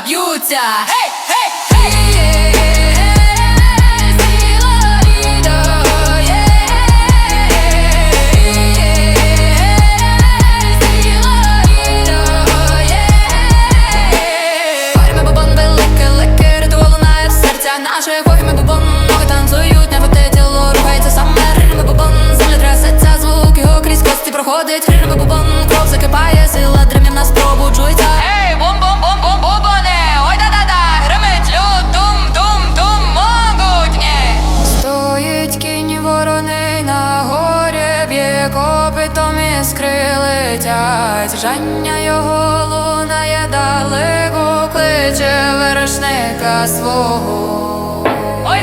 б'ються. Гей! іскри летять, жання його лунає далеко кличе вершника свого. Ой,